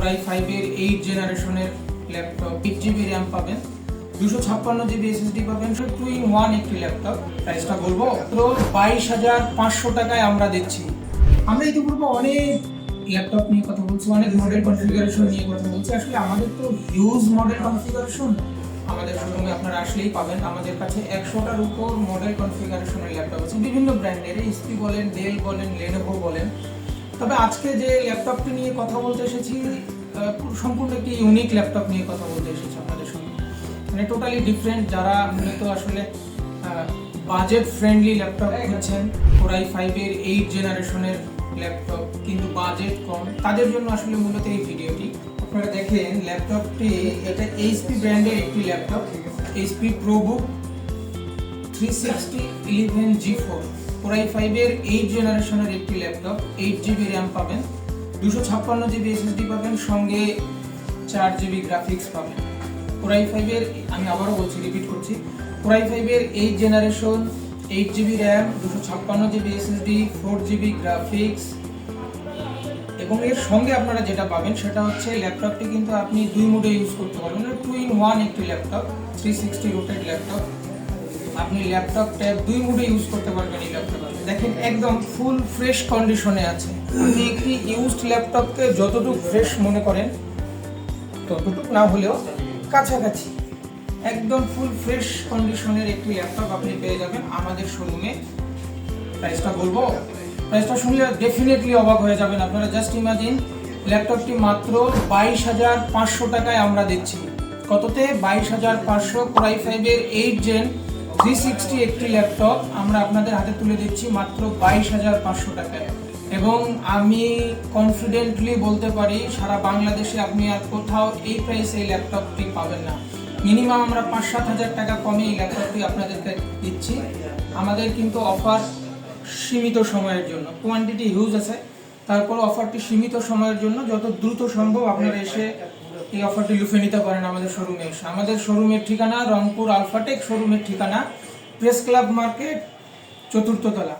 Core i ফাইভের eight জেনারেশনের laptop eight GB RAM পাবেন, দুশো ছাপ্পান্ন জিবি এসএসডি পাবেন টু ইন ওয়ান একটি ল্যাপটপ প্রাইসটা বলব তো বাইশ হাজার পাঁচশো টাকায় আমরা দিচ্ছি। আমরা ইতিপূর্বে অনেক ল্যাপটপ নিয়ে কথা বলছি, অনেক মডেল কনফিগারেশন নিয়ে কথা বলছি, আসলে আমাদের তো হিউজ মডেল কনফিগারেশন আমাদের শোরুমে আপনারা আসলেই পাবেন, আমাদের কাছে একশোটার উপর মডেল কনফিগারেশনের ল্যাপটপ আছে, বিভিন্ন ব্র্যান্ডের এইচপি বলেন ডেল বলেন লেনোভো বলেন তবে আজকে যে ল্যাপটপটি নিয়ে কথা বলতে এসেছি সম্পূর্ণ একটি ইউনিক ল্যাপটপ নিয়ে কথা বলতে এসেছি আপনাদের সঙ্গে। মানে টোটালি ডিফারেন্ট যারা মূলত আসলে বাজেট ফ্রেন্ডলি ল্যাপটপ খুঁজছেন কোরাই ফাইভের এইট জেনারেশনের ল্যাপটপ, কিন্তু বাজেট কম, তাদের জন্য আসলে মূলত এই ভিডিওটি। আপনারা দেখেন, ল্যাপটপটি এটা এইচপি ব্র্যান্ডের একটি laptop HP ProBook three sixty eleven G four core i ফাইভের এইট জেনারেশনের একটি ল্যাপটপ এইট জিবি র্যাম পাবেন, দুশো ছাপ্পান্ন জিবি এসএসডি পাবেন, সঙ্গে চার জিবি গ্রাফিক্স পাবেন। কোরাই ফাইভের আমি আবারও বলছি রিপিট করছি। কোরাই ফাইভের eight generation eight GB RAM দুশো ছাপ্পান্ন GB SSD four GB graphics এবং এর সঙ্গে আপনারা যেটা পাবেন সেটা হচ্ছে ল্যাপটপটি কিন্তু আপনি দুই মোডে ইউজ করতে পারবেন। টু ইন ওয়ান একটি laptop three sixty rotated laptop আপনি ল্যাপটপ ট্যাব দুই মোডে ইউজ করতে পারবেন এই ল্যাপটপ দেখেন, একদম ফুল ফ্রেশ কন্ডিশনে আছে। আপনি একটি ইউজড ল্যাপটপকে যতটুকু ফ্রেশ মনে করেন, ততটুকু না হলেও কাছাকাছি। একদম ফুল ফ্রেশ কন্ডিশনের একটি ল্যাপটপ আপনি পেয়ে যাবেন আমাদের শোরুমে প্রাইসটা বলব? প্রাইসটা শুনলে ডেফিনেটলি অবাক হয়ে যাবেন আপনারা। জাস্ট ইমাজিন ল্যাপটপটি মাত্র বাইশ হাজার পাঁচশো টাকায় আমরা দিচ্ছি। কততে? বাইশ হাজার পাঁচশো। কোরাই ফাইভের এইট জেন থ্রি সিক্সটি একটি ল্যাপটপ আমরা আপনাদের হাতে তুলে দিচ্ছি মাত্র বাইশ হাজার পাঁচশো টাকায়। এবং আমি কনফিডেন্টলি বলতে পারি, সারা বাংলাদেশে আপনি আর কোথাও এই প্রাইসে এই ল্যাপটপটি পাবেন না। মিনিমাম আমরা পাঁচ সাত হাজার টাকা কমে এই ল্যাপটপটি আপনাদেরকে দিচ্ছি। আমাদের কিন্তু অফার সীমিত সময়ের জন্য কোয়ান্টিটি হিউজ আছে। তারপর অফারটি সীমিত সময়ের জন্য, যত দ্রুত সম্ভব আপনারা এসে এই অফারটি লুফে নিতে পারেন আমাদের শোরুমে এসে। আমাদের শোরুমের ঠিকানা রংপুর আলফাটেক শোরুমের ঠিকানা প্রেস ক্লাব মার্কেট চতুর্থ তলা।